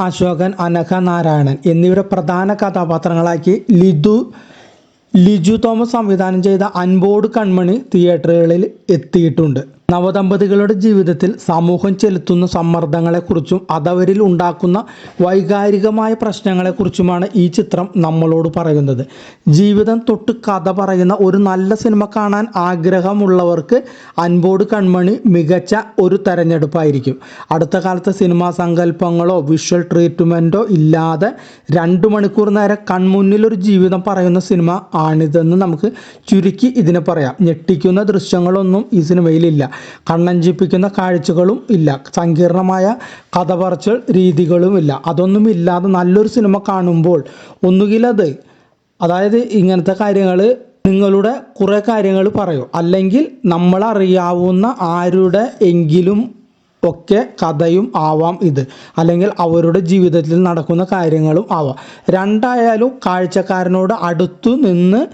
അശോകൻ അനഘ നാരായണൻ എന്നിവരെ പ്രധാന കഥാപാത്രങ്ങളാക്കി ലിതു ലിജു തോമസ് സംവിധാനം ചെയ്ത അൻപോട് കൺമണി തിയേറ്ററുകളിൽ എത്തിയിട്ടുണ്ട്. നവദമ്പതികളുടെ ജീവിതത്തിൽ സമൂഹം ചെലുത്തുന്ന സമ്മർദ്ദങ്ങളെക്കുറിച്ചും അതവരിൽ ഉണ്ടാക്കുന്ന വൈകാരികമായ പ്രശ്നങ്ങളെക്കുറിച്ചുമാണ് ഈ ചിത്രം നമ്മളോട് പറയുന്നത്. ജീവിതം തൊട്ട് കഥ പറയുന്ന ഒരു നല്ല സിനിമ കാണാൻ ആഗ്രഹമുള്ളവർക്ക് അൻപോട് കൺമണി മികച്ച ഒരു തെരഞ്ഞെടുപ്പായിരിക്കും. അടുത്ത കാലത്തെ സിനിമാ സങ്കല്പങ്ങളോ വിഷ്വൽ ട്രീറ്റ്മെന്റോ ഇല്ലാതെ രണ്ട് മണിക്കൂർ നേരം കൺമുന്നിൽ ഒരു ജീവിതം പറയുന്ന സിനിമ ആണിതെന്ന് നമുക്ക് ചുരുക്കി ഇതിനെ പറയാം. ഞെട്ടിക്കുന്ന ദൃശ്യങ്ങളൊന്നും ഈ സിനിമയിലില്ല കണ്ണഞ്ചിപ്പിക്കുന്ന കാഴ്ചകളും ഇല്ല. സങ്കീർണമായ കഥ പറച്ചൽ രീതികളും ഇല്ല. അതൊന്നും ഇല്ലാതെ നല്ലൊരു സിനിമ കാണുമ്പോൾ ഒന്നുകിലത് അതായത് ഇങ്ങനത്തെ കാര്യങ്ങൾ നിങ്ങളുടെ കുറേ കാര്യങ്ങൾ പറയും. അല്ലെങ്കിൽ നമ്മളറിയാവുന്ന ആരുടെ എങ്കിലും ഒക്കെ കഥയും ആവാം ഇത്. അല്ലെങ്കിൽ അവരുടെ ജീവിതത്തിൽ നടക്കുന്ന കാര്യങ്ങളും ആവാം. രണ്ടായാലും കാഴ്ചക്കാരനോട് അടുത്തു നിന്ന്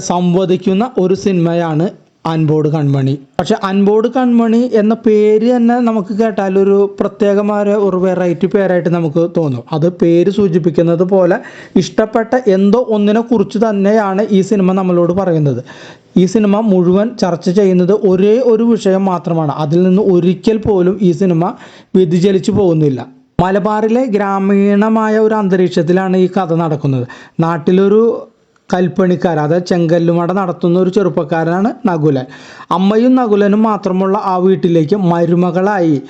സംവദിക്കുന്ന ഒരു സിനിമയാണ് അൻപോട് കൺമണി. പക്ഷെ അൻബോർഡ് കൺമണി എന്ന പേര് തന്നെ നമുക്ക് കേട്ടാൽ ഒരു പ്രത്യേകമായ ഒരു വെറൈറ്റി പേരായിട്ട് നമുക്ക് തോന്നും. അത് പേര് സൂചിപ്പിക്കുന്നത് പോലെ ഇഷ്ടപ്പെട്ട എന്തോ ഒന്നിനെ കുറിച്ച് തന്നെയാണ് ഈ സിനിമ നമ്മളോട് പറയുന്നത്. ഈ സിനിമ മുഴുവൻ ചർച്ച ചെയ്യുന്നത് ഒരേ ഒരു വിഷയം മാത്രമാണ്. അതിൽ നിന്ന് ഒരിക്കൽ പോലും ഈ സിനിമ വ്യതിചലിച്ചു പോകുന്നില്ല. മലബാറിലെ ഗ്രാമീണമായ ഒരു അന്തരീക്ഷത്തിലാണ് ഈ കഥ നടക്കുന്നത്. നാട്ടിലൊരു കൽപ്പണിക്കാർ അതായത് ചെങ്കല്ലുമട നടത്തുന്ന ഒരു ചെറുപ്പക്കാരനാണ് നകുലൻ. അമ്മയും നകുലനും മാത്രമുള്ള ആ വീട്ടിലേക്ക് മരുമകളായി.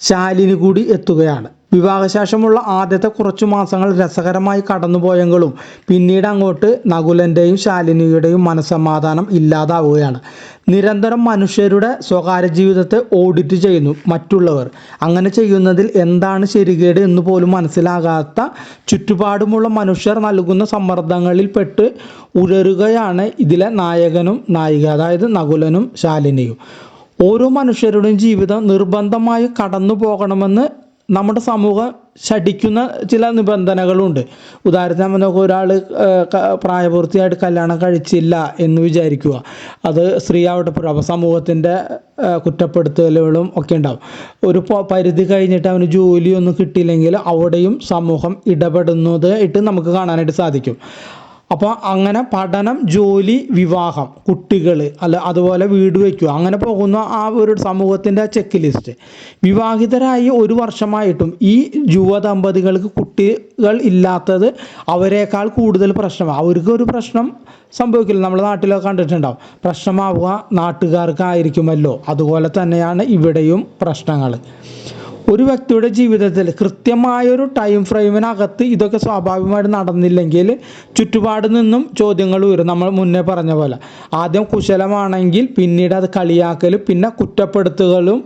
ശാലിനി കൂടി എത്തുകയാണ്. വിവാഹശേഷമുള്ള ആദ്യത്തെ കുറച്ചു മാസങ്ങൾ രസകരമായി കടന്നുപോയെങ്കിലും പിന്നീട് അങ്ങോട്ട് നകുലന്റെയും ശാലിനിയുടെയും മനസ്സമാധാനം ഇല്ലാതാവുകയാണ്. നിരന്തരം മനുഷ്യരുടെ സ്വകാര്യ ജീവിതത്തെ ഓഡിറ്റ് ചെയ്യുന്നു മറ്റുള്ളവർ. അങ്ങനെ ചെയ്യുന്നതിൽ എന്താണ് ശരികേട് എന്ന് പോലും മനസ്സിലാകാത്ത ചുറ്റുപാടുമുള്ള മനുഷ്യർ നൽകുന്ന സമ്മർദ്ദങ്ങളിൽ പെട്ട് ഉഴരുകയാണ് ഇതിലെ നായകനും നായിക അതായത് നകുലനും ശാലിനിയും. ഓരോ മനുഷ്യരുടെയും ജീവിതം നിർബന്ധമായി കടന്നു പോകണമെന്ന് നമ്മുടെ സമൂഹം ശഠിക്കുന്ന ചില നിബന്ധനകളുണ്ട്. ഉദാഹരണത്തിന് നമുക്ക് ഒരാൾ പ്രായപൂർത്തിയായിട്ട് കല്യാണം കഴിച്ചില്ല എന്ന് വിചാരിക്കുക. അത് സ്ത്രീ ആവട്ടെ. അപ്പോൾ സമൂഹത്തിന്റെ കുറ്റപ്പെടുത്തലുകളും ഒക്കെ ഉണ്ടാവും. ഒരു പരിധി കഴിഞ്ഞിട്ട് അവന് ജോലിയൊന്നും കിട്ടിയില്ലെങ്കിൽ അവിടെയും സമൂഹം ഇടപെടുന്നതായിട്ട് നമുക്ക് കാണാനായിട്ട് സാധിക്കും. അപ്പോൾ അങ്ങനെ പഠനം ജോലി വിവാഹം കുട്ടികൾ അല്ല അതുപോലെ വീട് വയ്ക്കുക അങ്ങനെ പോകുന്ന ആ ഒരു സമൂഹത്തിന്റെ ചെക്ക് ലിസ്റ്റ് വിവാഹിതരായി ഒരു വർഷമായിട്ടും ഈ യുവദമ്പതികൾക്ക് കുട്ടികൾ ഇല്ലാത്തത് അവരെക്കാൾ കൂടുതൽ പ്രശ്നമാണ് അവർക്ക് ഒരു പ്രശ്നം സംഭവിക്കില്ല. നമ്മുടെ നാട്ടിലൊക്കെ കണ്ടിട്ടുണ്ടാവും. പ്രശ്നമാവുക നാട്ടുകാർക്കായിരിക്കുമല്ലോ. അതുപോലെ തന്നെയാണ് ഇവിടെയും പ്രശ്നങ്ങൾ ഒരു വ്യക്തിയുടെ ജീവിതത്തിൽ കൃത്യമായൊരു ടൈം ഫ്രെയിമിനകത്ത് ഇതൊക്കെ സ്വാഭാവികമായിട്ട് നടന്നില്ലെങ്കിൽ ചുറ്റുപാട് നിന്നും ചോദ്യങ്ങൾ വരും നമ്മൾ മുന്നേ പറഞ്ഞ പോലെ. ആദ്യം കുശലമാണെങ്കിൽ പിന്നീട് അത് കളിയാക്കലും പിന്നെ കുറ്റപ്പെടുത്തുകളും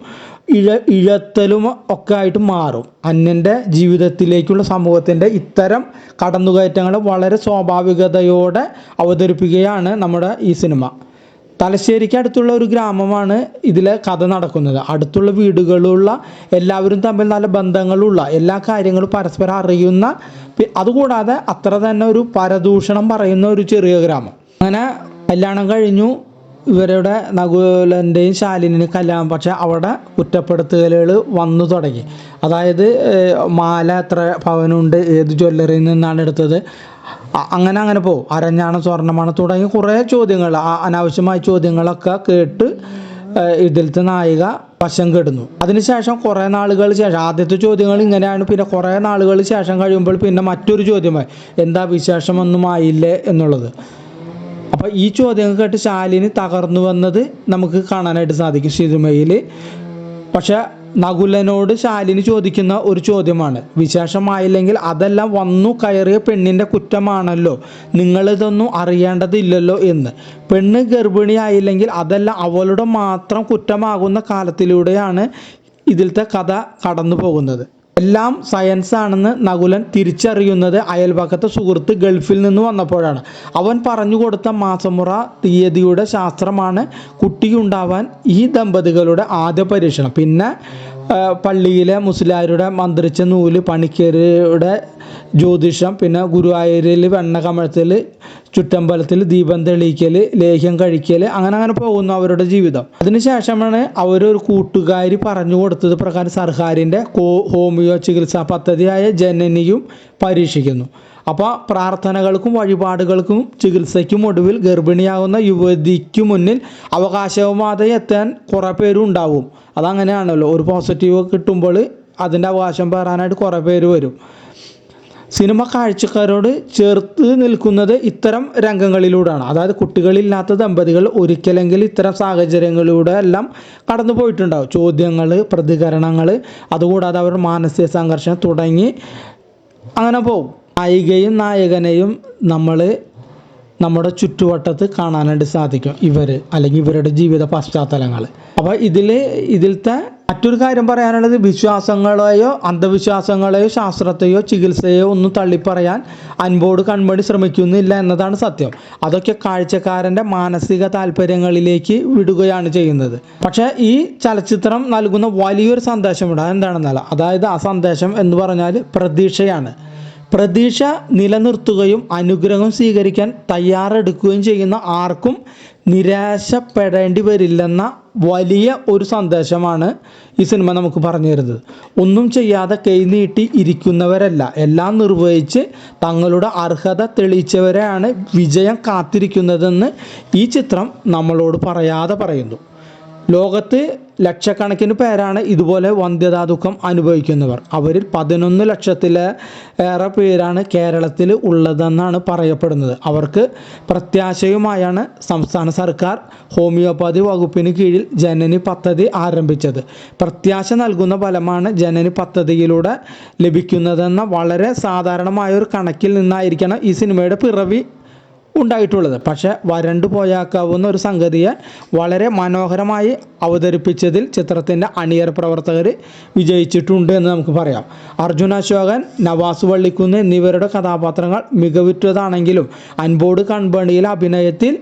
ഇഴ ഇഴത്തലും ഒക്കെ ആയിട്ട് മാറും. അന്യന്റെ ജീവിതത്തിലേക്കുള്ള സമൂഹത്തിന്റെ ഇത്തരം കടന്നുകയറ്റങ്ങൾ വളരെ സ്വാഭാവികതയോടെ അവതരിപ്പിക്കുകയാണ് നമ്മുടെ ഈ സിനിമ. തലശ്ശേരിക്ക് അടുത്തുള്ള ഒരു ഗ്രാമമാണ് ഇതിലെ കഥ നടക്കുന്നത്. അടുത്തുള്ള വീടുകളുള്ള എല്ലാവരും തമ്മിൽ നല്ല ബന്ധങ്ങളുള്ള എല്ലാ കാര്യങ്ങളും പരസ്പരം അറിയുന്ന അതുകൂടാതെ അത്ര തന്നെ ഒരു പരദൂഷണം പറയുന്ന ഒരു ചെറിയ ഗ്രാമം. അങ്ങനെ കല്യാണം കഴിഞ്ഞു. ഇവരുടെ നകുലന്റെയും ശാലിനിയും കല്യാണം പക്ഷെ അവിടെ കുറ്റപ്പെടുത്തലുകൾ വന്നു തുടങ്ങി. അതായത് മാല എത്ര പവനുണ്ട് ഏത് ജ്വല്ലറിയിൽ നിന്നാണ് എടുത്തത് അങ്ങനെ അങ്ങനെ പോകും അരഞ്ഞാണ് സ്വർണമാണ് തുടങ്ങി കുറേ ചോദ്യങ്ങൾ അനാവശ്യമായ ചോദ്യങ്ങളൊക്കെ കേട്ട് ഇതിലത്തെ നായിക വശം കെടുന്നു. അതിനുശേഷം കുറേ നാളുകൾ ശേഷം ആദ്യത്തെ ചോദ്യങ്ങൾ ഇങ്ങനെയാണ് പിന്നെ കുറേ നാളുകൾ ശേഷം കഴിയുമ്പോൾ പിന്നെ മറ്റൊരു ചോദ്യമായി എന്താ വിശേഷമൊന്നും ആയില്ലേ എന്നുള്ളത്. അപ്പോൾ ഈ ചോദ്യങ്ങൾ കേട്ട് ശാലിനി തകർന്നു വന്നത് നമുക്ക് കാണാനായിട്ട് സാധിക്കും സിനിമയിൽ പക്ഷെ നകുലനോട് ശാലിനി ചോദിക്കുന്ന ഒരു ചോദ്യമാണ്. വിശേഷമായില്ലെങ്കിൽ അതെല്ലാം വന്നു കയറിയ പെണ്ണിന്റെ കുറ്റമാണല്ലോ. നിങ്ങളിതൊന്നും അറിയേണ്ടതില്ലല്ലോ എന്ന്. പെണ്ണ് ഗർഭിണിയായില്ലെങ്കിൽ അതെല്ലാം അവളുടെ മാത്രം കുറ്റമാകുന്ന കാലത്തിലൂടെയാണ് ഇതിലത്തെ കഥ കടന്നു പോകുന്നത് എല്ലാം സയൻസാണെന്ന് നകുലൻ തിരിച്ചറിയുന്നത് അയൽപക്കത്തെ സുഹൃത്ത് ഗൾഫിൽ നിന്ന് വന്നപ്പോഴാണ്. അവൻ പറഞ്ഞു കൊടുത്ത മാസമുറ തീയതിയുടെ ശാസ്ത്രമാണ് കുട്ടിയുണ്ടാവാൻ ഈ ദമ്പതികളുടെ ആദ്യ പരീക്ഷണം. പിന്നെ പള്ളിയിലെ മുസ്ലിയാരുടെ മന്ത്രിച്ച നൂൽ പണിക്കരുടെ ജ്യോതിഷം പിന്നെ ഗുരുവായൂരിൽ വെണ്ണ കമഴ്ത്തൽ ചുറ്റമ്പലത്തിൽ ദീപം തെളിയിക്കൽ ലേഹ്യം കഴിക്കൽ അങ്ങനെ അങ്ങനെ പോകുന്നു അവരുടെ ജീവിതം. അതിനുശേഷമാണ് അവരൊരു കൂട്ടുകാരി പറഞ്ഞു കൊടുത്തത് പ്രകാരം സർക്കാരിന്റെ ഹോമിയോ ചികിത്സാ പദ്ധതിയായ ജനനിയും പരീക്ഷിക്കുന്നു. അപ്പോൾ പ്രാർത്ഥനകൾക്കും വഴിപാടുകൾക്കും ചികിത്സയ്ക്കും ഒടുവിൽ ഗർഭിണിയാകുന്ന യുവതിക്ക് മുന്നിൽ അവകാശവുമാതെ എത്താൻ കുറേ പേരും ഉണ്ടാവും. അതങ്ങനെയാണല്ലോ. ഒരു പോസിറ്റീവ് കിട്ടുമ്പോൾ അതിന്റെ അവകാശം പേറാനായിട്ട് കുറേ പേര് വരും. സിനിമ കാഴ്ചക്കാരോട് ചേർത്ത് നിൽക്കുന്നത് ഇത്തരം രംഗങ്ങളിലൂടെയാണ്. അതായത് കുട്ടികളില്ലാത്ത ദമ്പതികൾ ഒരിക്കലെങ്കിൽ ഇത്തരം സാഹചര്യങ്ങളിലൂടെ എല്ലാം കടന്നു പോയിട്ടുണ്ടാവും. ചോദ്യങ്ങൾ പ്രതികരണങ്ങൾ അതുകൂടാതെ അവരുടെ മാനസിക സംഘർഷം തുടങ്ങി അങ്ങനെ പോകും നായികയും നായകനെയും നമ്മൾ നമ്മുടെ ചുറ്റുവട്ടത്ത് കാണാനായിട്ട് സാധിക്കും. ഇവർ അല്ലെങ്കിൽ ഇവരുടെ ജീവിത പശ്ചാത്തലങ്ങൾ അപ്പോൾ ഇതിൽ ഇതിലത്തെ മറ്റൊരു കാര്യം പറയാനുള്ളത് വിശ്വാസങ്ങളെയോ അന്ധവിശ്വാസങ്ങളെയോ ശാസ്ത്രത്തെയോ ചികിത്സയോ ഒന്നും തള്ളിപ്പറയാൻ അൻപോട് കൺമണി ശ്രമിക്കുന്നില്ല എന്നതാണ് സത്യം. അതൊക്കെ കാഴ്ചക്കാരന്റെ മാനസിക താല്പര്യങ്ങളിലേക്ക് വിടുകയാണ് ചെയ്യുന്നത്. പക്ഷേ ഈ ചലച്ചിത്രം നൽകുന്ന വലിയൊരു സന്ദേശമുണ്ട്. അതെന്താണെന്നല്ല അതായത് ആ സന്ദേശം എന്ന് പറഞ്ഞാൽ പ്രതീക്ഷയാണ്. പ്രതീക്ഷ നിലനിർത്തുകയും അനുഗ്രഹം സ്വീകരിക്കാൻ തയ്യാറെടുക്കുകയും ചെയ്യുന്ന ആർക്കും നിരാശപ്പെടേണ്ടി വരില്ലെന്ന വലിയ ഒരു സന്ദേശമാണ് ഈ സിനിമ നമുക്ക് പറഞ്ഞു തരുന്നത്. ഒന്നും ചെയ്യാതെ കൈനീട്ടി ഇരിക്കുന്നവരല്ല. എല്ലാം നിർവഹിച്ച് തങ്ങളുടെ അർഹത തെളിയിച്ചവരെയാണ് വിജയം കാത്തിരിക്കുന്നതെന്ന് ഈ ചിത്രം നമ്മളോട് പറയാതെ പറയുന്നു. ലോകത്ത് ലക്ഷക്കണക്കിന് പേരാണ് ഇതുപോലെ വന്ധ്യതാ ദുഃഖം അനുഭവിക്കുന്നവർ. അവരിൽ പതിനൊന്ന് ലക്ഷത്തിലെ ഏറെ പേരാണ് കേരളത്തിൽ ഉള്ളതെന്നാണ് പറയപ്പെടുന്നത്. അവർക്ക് പ്രത്യാശയുമായാണ് സംസ്ഥാന സർക്കാർ ഹോമിയോപ്പതി വകുപ്പിന് കീഴിൽ ജനനി പദ്ധതി ആരംഭിച്ചത്. പ്രത്യാശ നൽകുന്ന ഫലമാണ് ജനനി പദ്ധതിയിലൂടെ ലഭിക്കുന്നതെന്ന വളരെ സാധാരണമായ ഒരു കണക്കിൽ നിന്നായിരിക്കണം ഈ സിനിമയുടെ പിറവി ഉണ്ടായിട്ടുള്ളത്. പക്ഷേ വരണ്ടു പോയാക്കാവുന്ന ഒരു സംഗതിയെ വളരെ മനോഹരമായി അവതരിപ്പിച്ചതിൽ ചിത്രത്തിന്റെ അണിയർ പ്രവർത്തകർ വിജയിച്ചിട്ടുണ്ട് എന്ന് നമുക്ക് പറയാം. അർജുന അശോകൻ നവാസ് വള്ളിക്കുന്ന് എന്നിവരുടെ കഥാപാത്രങ്ങൾ മികവുറ്റതാണെങ്കിലും അൻപോട് കൺപണിയിലെ അഭിനയത്തിൽ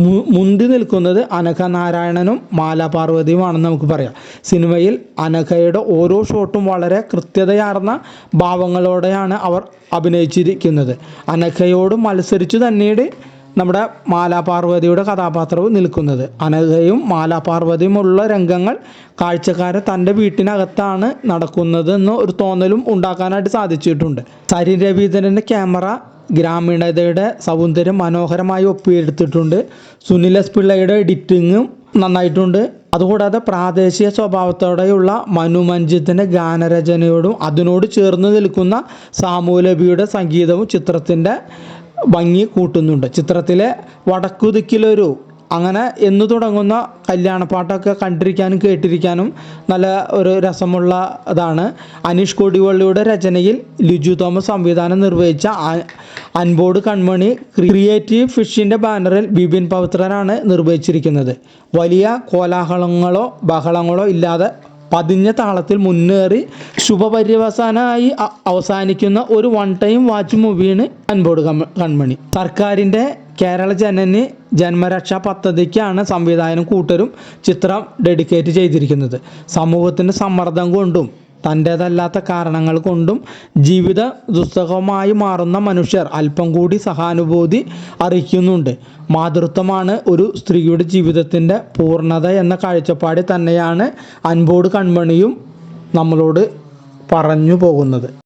മുന്തി നിൽക്കുന്നത് അനഘ നാരായണനും മാലാപാർവതിയുമാണെന്ന് നമുക്ക് പറയാം. സിനിമയിൽ അനഘയുടെ ഓരോ ഷോട്ടും വളരെ കൃത്യതയാർന്ന ഭാവങ്ങളോടെയാണ് അവർ അഭിനയിച്ചിരിക്കുന്നത്. അനഘയോട് മത്സരിച്ചു തന്നെയാണ് നമ്മുടെ മാലാപാർവതിയുടെ കഥാപാത്രവും നിൽക്കുന്നത്. അനഘയും മാലാപാർവതിയും ഉള്ള രംഗങ്ങൾ കാഴ്ചക്കാരെ തന്റെ വീട്ടിനകത്താണ് നടക്കുന്നതെന്ന് ഒരു തോന്നലും ഉണ്ടാക്കാനായിട്ട് സാധിച്ചിട്ടുണ്ട്. സരിൻ രവീന്ദ്രന്റെ ക്യാമറ ഗ്രാമീണതയുടെ സൗന്ദര്യം മനോഹരമായി ഒപ്പിയെടുത്തിട്ടുണ്ട്. സുനിൽ എസ് പിള്ളയുടെ എഡിറ്റിങ്ങും നന്നായിട്ടുണ്ട്. അതുകൂടാതെ പ്രാദേശിക സ്വഭാവത്തോടെയുള്ള മനുമഞ്ജിത്തിന്റെ ഗാനരചനയോടും അതിനോട് ചേർന്ന് നിൽക്കുന്ന സാമൂലബിയുടെ സംഗീതവും ചിത്രത്തിന്റെ ഭംഗി കൂട്ടുന്നുണ്ട്. ചിത്രത്തിലെ വടക്കുദിക്കിലൊരു അങ്ങനെ എന്ന് തുടങ്ങുന്ന കല്യാണപ്പാട്ടൊക്കെ കണ്ടിരിക്കാനും കേട്ടിരിക്കാനും നല്ല ഒരു രസമുള്ള ഇതാണ് അനീഷ് കൊടിവള്ളിയുടെ രചനയിൽ ലിജു തോമസ് സംവിധാനം നിർവഹിച്ച അൻപോട് കൺമണി ക്രിയേറ്റീവ് ഫിഷിന്റെ ബാനറിൽ ബിപിൻ പവിത്രനാണ് നിർവഹിച്ചിരിക്കുന്നത്. വലിയ കോലാഹലങ്ങളോ ബഹളങ്ങളോ ഇല്ലാതെ പതിഞ്ഞ താളത്തിൽ മുന്നേറി ശുഭപര്യവസാനമായി അവസാനിക്കുന്ന ഒരു വൺ ടൈം വാച്ച് മൂവിയാണ് അൻപോട് കൺമണി. സർക്കാരിന്റെ കേരള ജനനി ജന്മരക്ഷാ പദ്ധതിക്കാണ് സംവിധായകനും കൂട്ടരും ചിത്രം ഡെഡിക്കേറ്റ് ചെയ്തിരിക്കുന്നത്. സമൂഹത്തിന്റെ സമ്മർദ്ദം കൊണ്ടും തന്റേതല്ലാത്ത കാരണങ്ങൾ കൊണ്ടും ജീവിത ദുസ്സഹമായി മാറുന്ന മനുഷ്യർ അല്പം കൂടി സഹാനുഭൂതി അറിയിക്കുന്നുണ്ട് മാതൃത്വമാണ് ഒരു സ്ത്രീയുടെ ജീവിതത്തിന്റെ പൂർണത എന്ന കാഴ്ചപ്പാടിൽ തന്നെയാണ് അൻപോട് കൺമണിയും നമ്മളോട് പറഞ്ഞു പോകുന്നത്.